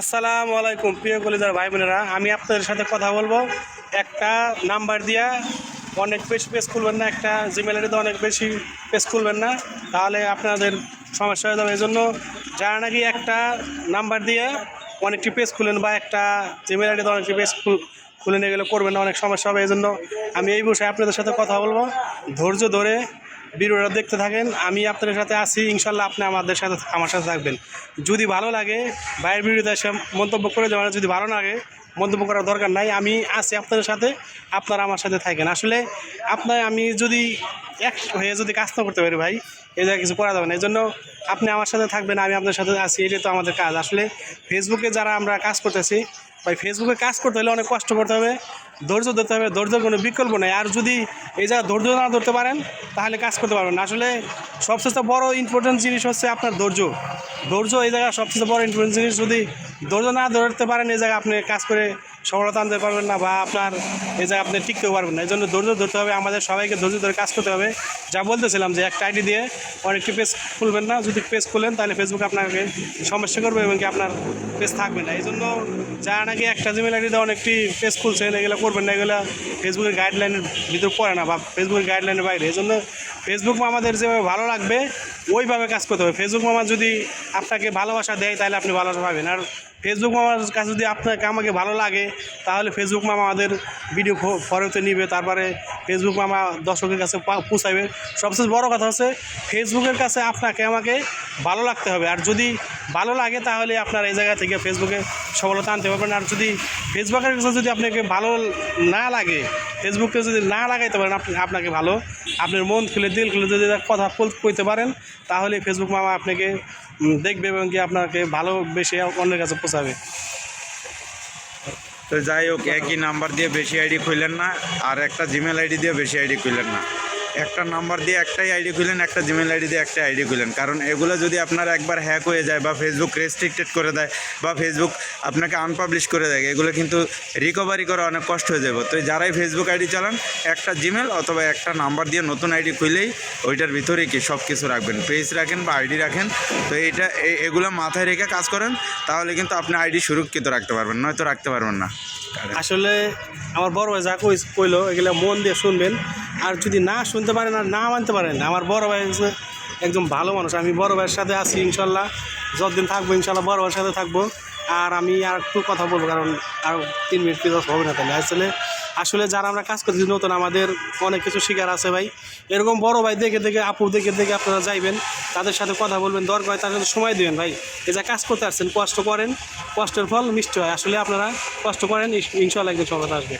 আসসালামু আলাইকুম, প্রিয় কলিজার ভাই বোনেরা আমি আপনাদের সাথে কথা বলব। একটা নাম্বার দিয়া অনেক বেশি পেজ খুলবেন না, একটা জিমেল আইডিতে অনেক বেশি পেজ খুলবেন না। তাহলে আপনাদের সমস্যা হয়ে যাবে। এই জন্য যারা নাকি একটা নাম্বার দিয়ে অনেকটি পেজ খুলেন বা একটা জিমেল আইডিতে অনেকটি পেজ খুলে নিয়ে গেলে করবেন না, অনেক সমস্যা হবে। এই জন্য আমি এই বিষয়ে আপনাদের সাথে কথা বলব। ধৈর্য ধরে ভিডিওটা দেখতে থাকেন। আমি আপনাদের সাথে আছি। ইনশাল্লাহ আপনি আমাদের সাথে, আমার সাথে থাকবেন। যদি ভালো লাগে বাইরের ভিডিওতে এসে মন্তব্য করে যাবেন যদি ভালো লাগে, মন্তব্য করার দরকার নাই। আমি আছি আপনাদের সাথে, আপনারা আমার সাথে থাকেন। আসলে আপনার, আমি যদি এক হয়ে যদি কাজ না করতে পারি ভাই জায়গায় কিছু করা যাবে না। এই জন্য আপনি আমার সাথে থাকবেন, আমি আপনার সাথে আছি। এটাই তো আমাদের কাজ। আসলে ফেসবুকে যারা আমরা কাজ করতেছি ভাই ফেসবুকে কাজ করতে হলে অনেক কষ্ট করতে হবে, ধৈর্য ধরতে হবে ধৈর্যের কোনো বিকল্প নেই। আর যদি এই জায়গায় ধৈর্য না ধরতে পারেন, তাহলে কাজ করতে পারবেন আসলে সবচেয়ে বড় ইম্পর্টেন্ট জিনিস হচ্ছে আপনার ধৈর্য। ধৈর্য এই জায়গায় সবচেয়ে বড় ইম্পর্টেন্ট জিনিস, যদি ধৈর্য না ধরতে পারেন, এই জায়গায় আপনি কাজ করে সফলতা আনতে পারবেন না বা আপনার এই জায়গায় আপনি টিকতেও পারবেন না। এই জন্য ধৈর্য ধরতে হবে, আমাদের সবাইকে ধৈর্য ধরে কাজ করতে হবে। যা বলতেছিলাম যে একটা আইডি দিয়ে অনেকটি পেজ খুলবেন না, যদি পেজ খুলেন তাহলে ফেসবুক আপনাকে সমস্যা করবে এবং কি আপনার পেজ থাকবে না। এই জন্য যারা নাকি একটা জিমেল আইডিতে অনেকটি পেজ খুলছেন, এগুলো করবেন না, এগুলো ফেসবুকের গাইডলাইনের ভিতর পড়ে না বা ফেসবুকের গাইডলাইনের বাইরে। এই জন্য ফেসবুক আমাদের যেভাবে ভালো লাগবে, ওইভাবে কাজ করতে হবে। ফেসবুক মামা যদি আপনাকে ভালোবাসা দেয়, তাহলে আপনি ভালোবাসা পাবেন। আর ফেসবুক মামার কাছে যদি আপনাকে, আমাকে ভালো লাগে, তাহলে ফেসবুক মামা আমাদের ভিডিও ফরতে নিবে, তারপরে ফেসবুক মামা দর্শকের কাছে পৌঁছাবে সবচেয়ে বড় কথা হচ্ছে ফেসবুকের কাছে আপনাকে, আমাকে ভালো লাগতে হবে। আর যদি ভালো লাগে, তাহলে আপনার এই জায়গা থেকে ফেসবুকে সফলতা আনতে পারবেন। আর যদি ফেসবুকের কাছে যদি আপনাকে ভালো না লাগে ফেসবুকে যদি না লাগাইতে পারেন, আপনি, আপনাকে ভালো আপনার মন খুলে, দিল খুলে যদি কথা কইতে পারেন, তাহলে ফেসবুক মামা আপনাকে দেখবে এবং কি আপনাকে ভালোবেসে অন্যের কাছে পৌঁছাবে। তো যাই হোক, একই নাম্বার দিয়ে বেশি আইডি খুললেন না, আর একটা জিমেল আইডি দিয়ে বেশি আইডি খুললেন না। একটা নাম্বার দিয়ে একটাই আইডি খুলেন, একটা জিমেল আইডি দিয়ে একটাই আইডি খুলেন। কারণ এগুলো যদি আপনার একবার হ্যাক হয়ে যায় বা ফেসবুক রেস্ট্রিক্টেড করে দেয় বা ফেসবুক আপনাকে আনপাবলিশ করে দেয়, এগুলো কিন্তু রিকভারি করা অনেক কষ্ট হয়ে যাবে। তো যারাই ফেসবুক আইডি চালান, একটা জিমেল অথবা একটা নাম্বার দিয়ে নতুন আইডি খুলেই ওইটার ভিতরেই কি সব কিছু রাখবেন। পেজ রাখেন বা আইডি রাখেন, তো এইটা এগুলো মাথায় রেখে কাজ করেন, তাহলে কিন্তু আপনি আইডি সুরক্ষিত রাখতে পারবেন, নয়তো রাখতে পারবেন না। আসলে আমার বড় ভাই যা কই, কইলো, এগুলো মন দিয়ে শুনবেন। আর যদি না শুনতে পারেন আর না মানতে পারেন, আমার বড় ভাই একদম ভালো মানুষ। আমি বড় ভাইয়ের সাথে আছি ইনশাল্লাহ, যতদিন থাকব ইনশাল্লাহ বড় ভাইয়ের সাথে থাকব। আর আমি আর একটু কথা বলব, কারণ আর তিন মিনিট দশ হবে না তাহলে? আসলে আসলে যারা আমরা কাজ করতেছি, নতুন আমাদের অনেক কিছু শিকার আছে ভাই। এরকম বড় ভাই দেখে দেখে, আপু দেখে দেখে আপনারা যাইবেন, তাদের সাথে কথা বলবেন, দরকার হয় তাদের সময় দেবেন ভাই। এ যা কাজ করতে আসছেন, কষ্ট করেন, কষ্টের ফল মিষ্টি হয়। আসলে আপনারা কষ্ট করেন ইনশাল্লাহ একদিন সফলতা আসবে।